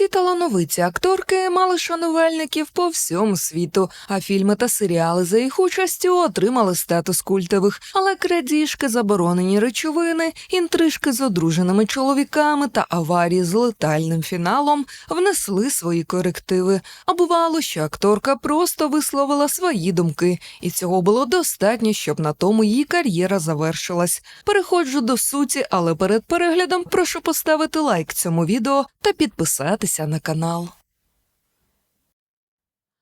Ці талановиті акторки мали шанувальників по всьому світу, а фільми та серіали за їх участю отримали статус культових. Але крадіжки, заборонені речовини, інтрижки з одруженими чоловіками та аварії з летальним фіналом внесли свої корективи. А бувало, що акторка просто висловила свої думки, і цього було достатньо, щоб на тому її кар'єра завершилась. Переходжу до суті, але перед переглядом прошу поставити лайк цьому відео та підписатися на канал.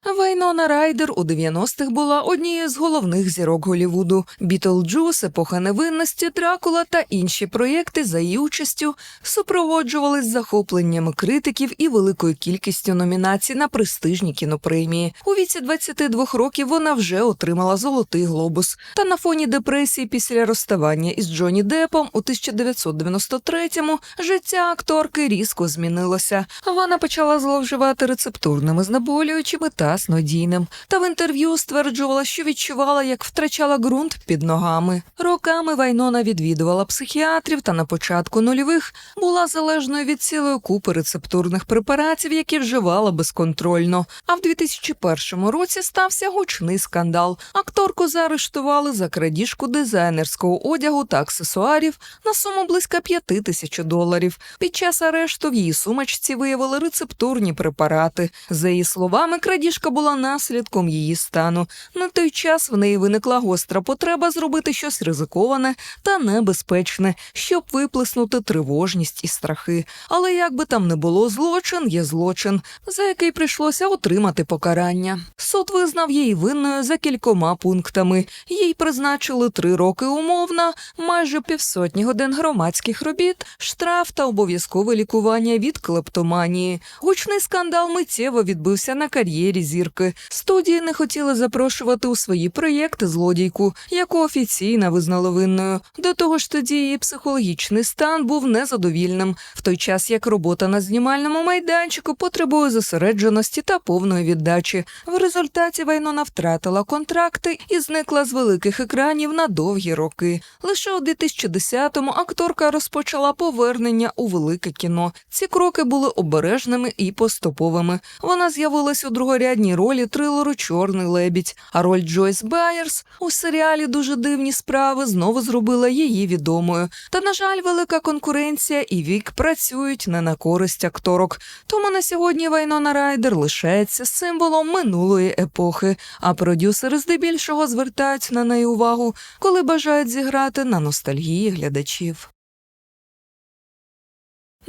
Вайнона Райдер у 90-х була однією з головних зірок Голівуду. Бітлджус, епоха невинності, Дракула та інші проєкти за її участю супроводжувались захопленнями критиків і великою кількістю номінацій на престижні кінопремії. У віці 22 років вона вже отримала золотий глобус. Та на фоні депресії після розставання із Джонні Депом у 1993-му життя акторки різко змінилося. Вона почала зловживати рецептурними знеболюючими та снодійним. Та в інтерв'ю стверджувала, що відчувала, як втрачала ґрунт під ногами. Роками Вайнона відвідувала психіатрів та на початку нульових була залежною від цілої купи рецептурних препаратів, які вживала безконтрольно. А в 2001 році стався гучний скандал. Акторку заарештували за крадіжку дизайнерського одягу та аксесуарів на суму близько 5 тисяч доларів. Під час арешту в її сумочці виявили рецептурні препарати. За її словами, крадіжка була наслідком її стану. На той час в неї виникла гостра потреба зробити щось ризиковане та небезпечне, щоб виплеснути тривожність і страхи. Але як би там не було, злочин є злочин, за який прийшлося отримати покарання. Суд визнав її винною за кількома пунктами. Їй призначили три роки умовно, майже півсотні годин громадських робіт, штраф та обов'язкове лікування від клептоманії. Гучний скандал миттєво відбився на кар'єрі зірки. Студії не хотіли запрошувати у свої проєкти злодійку, яку офіційно визнали винною. До того ж, тоді її психологічний стан був незадовільним, в той час як робота на знімальному майданчику потребує зосередженості та повної віддачі. В результаті Вайнона втратила контракти і зникла з великих екранів на довгі роки. Лише у 2010-му акторка розпочала повернення у велике кіно. Ці кроки були обережними і поступовими. Вона з'явилась у другорядній ролі трилеру Чорний лебідь, а роль Джойс Байерс у серіалі Дуже дивні справи знову зробила її відомою. Та, на жаль, велика конкуренція і вік працюють не на користь акторок. Тому на сьогодні Вайнона Райдер лишається символом минулої епохи, а продюсери здебільшого звертають на неї увагу, коли бажають зіграти на ностальгії глядачів.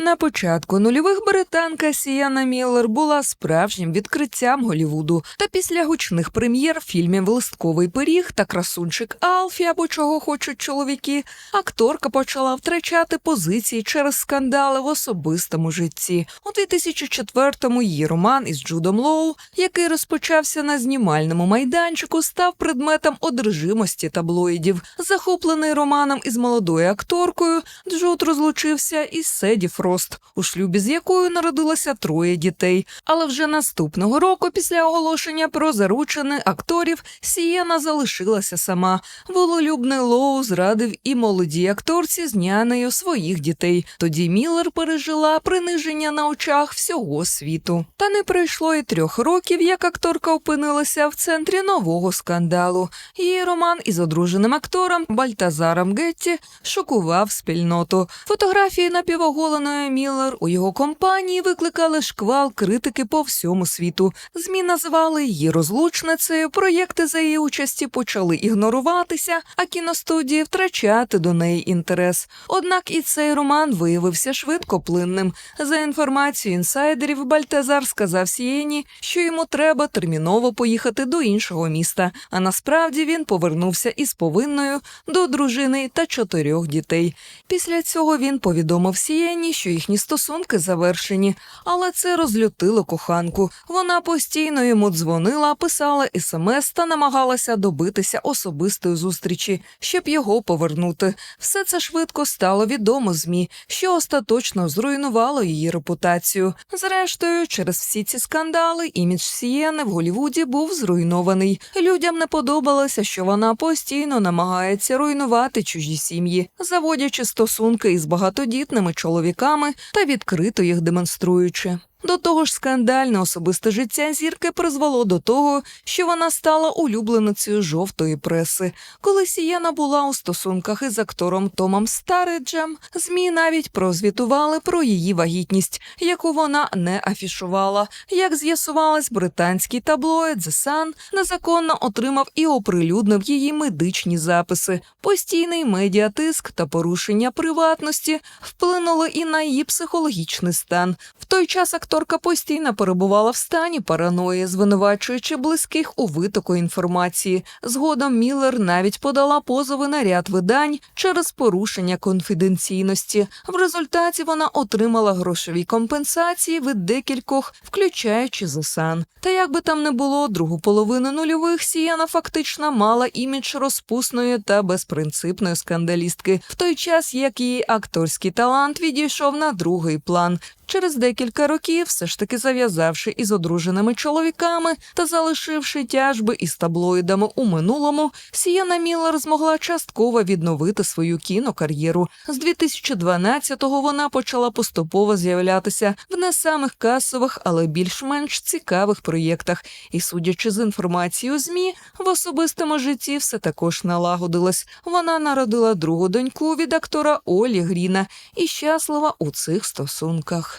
На початку нульових британка Сіяна Міллер була справжнім відкриттям Голівуду. Та після гучних прем'єр фільмів Листковий пиріг та красунчик Алфі або чого хочуть чоловіки, акторка почала втрачати позиції через скандали в особистому житті. У 2004-му її роман із Джудом Лоу, який розпочався на знімальному майданчику, став предметом одержимості таблоїдів. Захоплений романом із молодою акторкою, Джуд розлучився із Седі Фрост, у шлюбі з якою народилося троє дітей. Але вже наступного року, після оголошення про заручини акторів, Сієна залишилася сама. Вололюбний Лоу зрадив і молодій акторці з нянею своїх дітей. Тоді Міллер пережила приниження на очах всього світу. Та не пройшло і трьох років, як акторка опинилася в центрі нового скандалу. Її роман із одруженим актором Бальтазаром Гетті шокував спільноту. Фотографії напівоголеної Міллер у його компанії викликали шквал критики по всьому світу. ЗМІ називали її розлучницею. Проєкти за її участі почали ігноруватися, а кіностудії втрачати до неї інтерес. Однак і цей роман виявився швидкоплинним. За інформацією інсайдерів, Бальтазар сказав Сієні, що йому треба терміново поїхати до іншого міста. А насправді він повернувся із повинною до дружини та чотирьох дітей. Після цього він повідомив Сієні, що їхні стосунки завершені, але це розлютило коханку. Вона постійно йому дзвонила, писала смс та намагалася добитися особистої зустрічі, щоб його повернути. Все це швидко стало відомо змі, що остаточно зруйнувало її репутацію. Зрештою, через всі ці скандали, імідж Сієни в Голівуді був зруйнований. Людям не подобалося, що вона постійно намагається руйнувати чужі сім'ї, заводячи стосунки із багатодітними чоловіками та відкрито їх демонструючи. До того ж, скандальне особисте життя зірки призвело до того, що вона стала улюбленицею жовтої преси. Коли Сієна була у стосунках із актором Томом Стареджем, змі навіть прозвітували про її вагітність, яку вона не афішувала. Як з'ясувалось, британський таблоїд The Sun незаконно отримав і оприлюднив її медичні записи. Постійний медіатиск та порушення приватності вплинули і на її психологічний стан. В той час акторка постійно перебувала в стані параної, звинувачуючи близьких у витоку інформації. Згодом Міллер навіть подала позови на ряд видань через порушення конфіденційності. В результаті вона отримала грошові компенсації від декількох, включаючи The Та як би там не було, другу половину нульових Сіяна фактично мала імідж розпусної та безпринципної скандалістки, в той час як її акторський талант відійшов на другий план. Через декілька років, все ж таки зав'язавши із одруженими чоловіками та залишивши тяжби із таблоїдами у минулому, Сіяна Міллер змогла частково відновити свою кінокар'єру. З 2012-го вона почала поступово з'являтися в не самих касових, але більш-менш цікавих проєктах. І, судячи з інформації у змі, в особистому житті все також налагодилось. Вона народила другу доньку від актора Олі Гріна і щаслива у цих стосунках.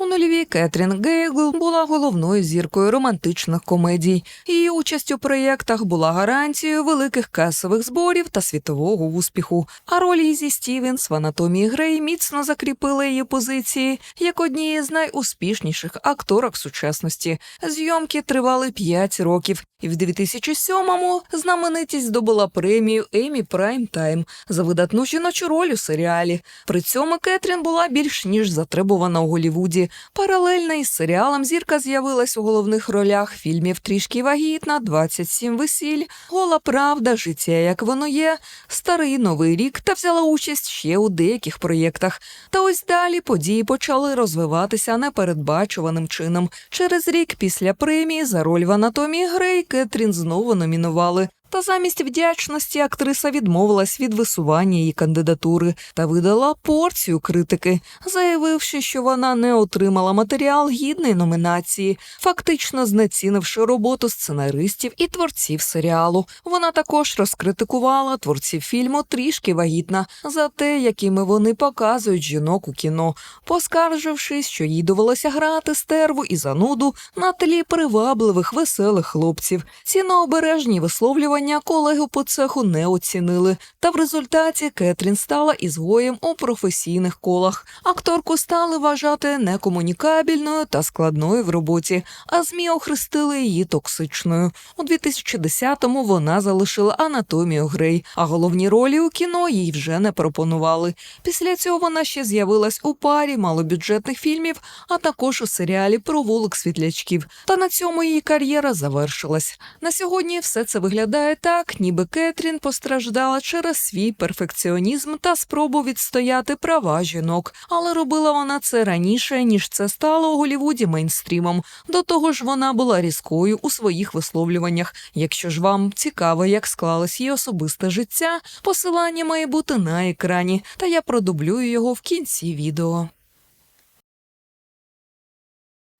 У нульовій Кетрін Гейгл була головною зіркою романтичних комедій. Її участь у проєктах була гарантією великих касових зборів та світового успіху. А роль Ізі Стівенс в анатомії Грей міцно закріпила її позиції як однієї з найуспішніших акторок сучасності. Зйомки тривали 5 років, і в 2007-му знаменитість здобула премію Емі Прайм Тайм за видатну жіночу роль у серіалі. При цьому Кетрін була більш ніж затребувана у Голівуді. Паралельно із серіалом зірка з'явилась у головних ролях фільмів Трішки вагітна, 27 весіль, Гола Правда, Життя як воно є, Старий Новий рік та взяла участь ще у деяких проєктах. Та ось далі події почали розвиватися непередбачуваним чином. Через рік після премії за роль в анатомії Грей Кетрін знову номінували. Та замість вдячності актриса відмовилась від висування її кандидатури та видала порцію критики, заявивши, що вона не отримала матеріал гідної номінації, фактично знецінивши роботу сценаристів і творців серіалу. Вона також розкритикувала творців фільму трішки вагітна за те, якими вони показують жінок у кіно, поскаржившись, що їй довелося грати стерву і зануду на тлі привабливих веселих хлопців. Ці необережні висловлювання виховання колеги по цеху не оцінили, та в результаті Кетрін стала ізгоєм у професійних колах. Акторку стали вважати некомунікабельною та складною в роботі, а змі охрестили її токсичною. У 2010-му вона залишила анатомію Грей, а головні ролі у кіно їй вже не пропонували. Після цього вона ще з'явилась у парі малобюджетних фільмів, а також у серіалі про вулик світлячків. Та на цьому її кар'єра завершилась. На сьогодні все це виглядає виглядає так, ніби Кетрін постраждала через свій перфекціонізм та спробу відстояти права жінок, але робила вона це раніше ніж це стало у Голівуді мейнстрімом. До того ж, вона була різкою у своїх висловлюваннях. Якщо ж вам цікаво, як склалось її особисте життя, посилання має бути на екрані, та я продублюю його в кінці відео.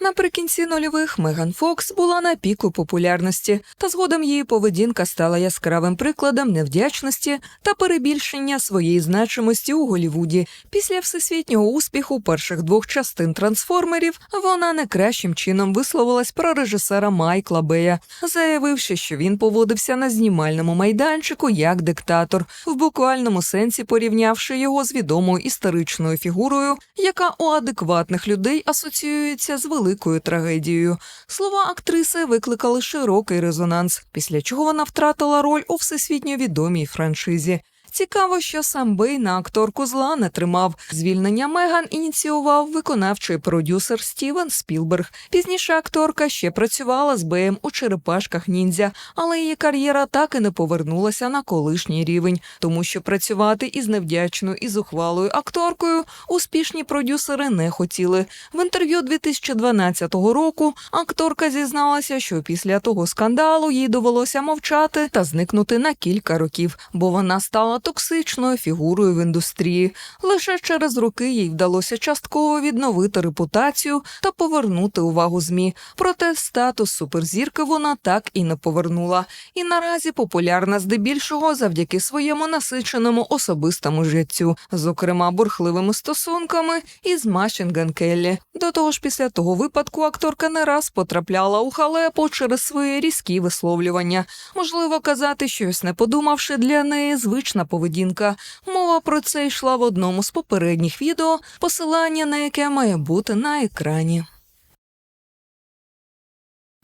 Наприкінці нульових Меган Фокс була на піку популярності, та згодом її поведінка стала яскравим прикладом невдячності та перебільшення своєї значимості у Голівуді. Після всесвітнього успіху перших двох частин трансформерів вона не кращим чином висловилась про режисера Майкла Бея, заявивши, що він поводився на знімальному майданчику як диктатор, в буквальному сенсі порівнявши його з відомою історичною фігурою, яка у адекватних людей асоціюється з великим великою трагедією. Слова актриси викликали широкий резонанс, після чого вона втратила роль у всесвітньо відомій франшизі. Цікаво, що сам Бей на акторку зла не тримав. Звільнення Меган ініціював виконавчий продюсер Стівен Спілберг. Пізніше акторка ще працювала з Беєм у черепашках ніндзя, але її кар'єра так і не повернулася на колишній рівень, тому що працювати із невдячною і зухвалою акторкою успішні продюсери не хотіли. В інтерв'ю 2012 року акторка зізналася, що після того скандалу їй довелося мовчати та зникнути на кілька років, бо вона стала токсичною фігурою в індустрії. Лише через роки їй вдалося частково відновити репутацію та повернути увагу змі. Проте статус суперзірки вона так і не повернула. І наразі популярна здебільшого завдяки своєму насиченому особистому життю, зокрема бурхливими стосунками із Машін Келлі. До того ж, після того випадку акторка не раз потрапляла у халепу через свої різкі висловлювання. Можливо, казати щось не подумавши для неї звична поведінка. Мова про це йшла в одному з попередніх відео, посилання на яке має бути на екрані.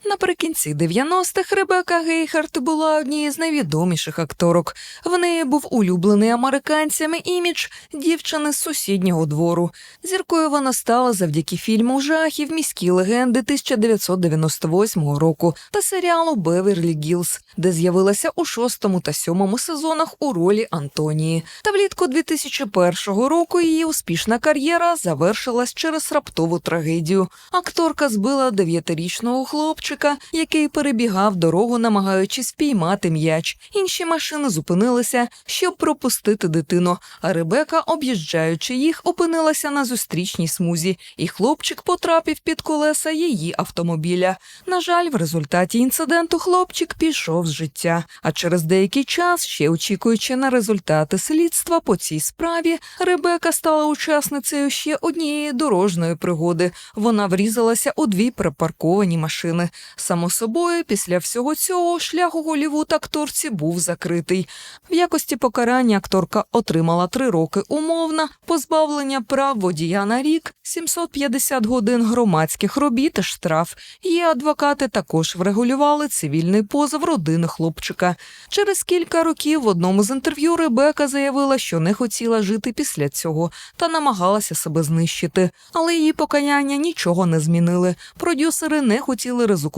Наприкінці 90-х Ребека Гейхарт була однією з найвідоміших акторок. В неї був улюблений американцями імідж дівчини з сусіднього двору. Зіркою вона стала завдяки фільму Жахів міські легенди 1998 року та серіалу Беверлі Гілз, де з'явилася у шостому та сьомому сезонах у ролі Антонії. Та влітку 2001 року її успішна кар'єра завершилась через раптову трагедію. Акторка збила дев'ятирічного хлопчика, який перебігав дорогу, намагаючись піймати м'яч. Інші машини зупинилися, щоб пропустити дитину. А Ребека, об'їжджаючи їх, опинилася на зустрічній смузі, і хлопчик потрапив під колеса її автомобіля. На жаль, в результаті інциденту хлопчик пішов з життя. А через деякий час, ще очікуючи на результати слідства по цій справі, Ребека стала учасницею ще однієї дорожньої пригоди. Вона врізалася у дві припарковані машини. Само собою, після всього цього шлях у Голівуд акторці був закритий. В якості покарання акторка отримала три роки умовна, позбавлення прав водія на рік, 750 годин громадських робіт штраф. Її адвокати також врегулювали цивільний позов родини хлопчика. Через кілька років в одному з інтерв'ю Ребека заявила, що не хотіла жити після цього та намагалася себе знищити. Але її покаяння нічого не змінили. Продюсери не хотіли ризикувати,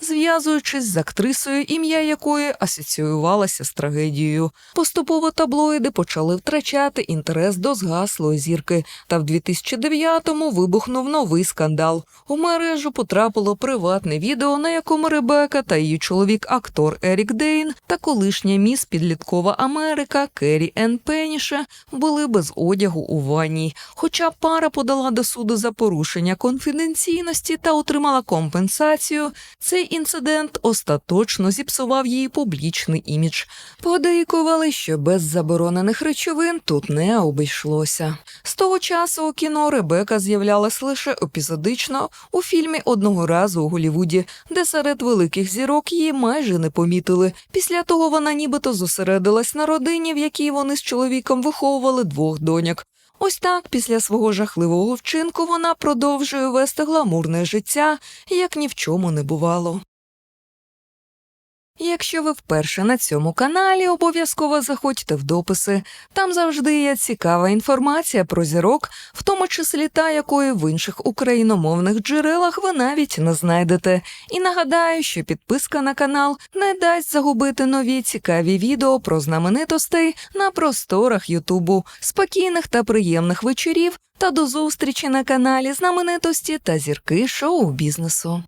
зв'язуючись з актрисою, ім'я якої асоціювалося з трагедією. Поступово таблоїди почали втрачати інтерес до згаслої зірки. Та в 2009-му вибухнув новий скандал. У мережу потрапило приватне відео, на якому Ребека та її чоловік, актор Ерік Дейн та колишня міс підліткова Америка Керрі Енн Пеніше були без одягу у ванні. Хоча пара подала до суду за порушення конфіденційності та отримала компенсацію, цей інцидент остаточно зіпсував її публічний імідж. Подейкували, що без заборонених речовин тут не обійшлося. З того часу у кіно Ребека з'являлась лише епізодично у фільмі одного разу у Голівуді, де серед великих зірок її майже не помітили. Після того вона нібито зосередилась на родині, в якій вони з чоловіком виховували двох доньок. Ось так, після свого жахливого вчинку, вона продовжує вести гламурне життя, як ні в чому не бувало. Якщо ви вперше на цьому каналі, обов'язково заходьте в дописи. Там завжди є цікава інформація про зірок, в тому числі та, якої в інших україномовних джерелах ви навіть не знайдете. І нагадаю, що підписка на канал не дасть загубити нові цікаві відео про знаменитостей на просторах Ютубу, спокійних та приємних вечорів та до зустрічі на каналі знаменитості та зірки шоу бізнесу.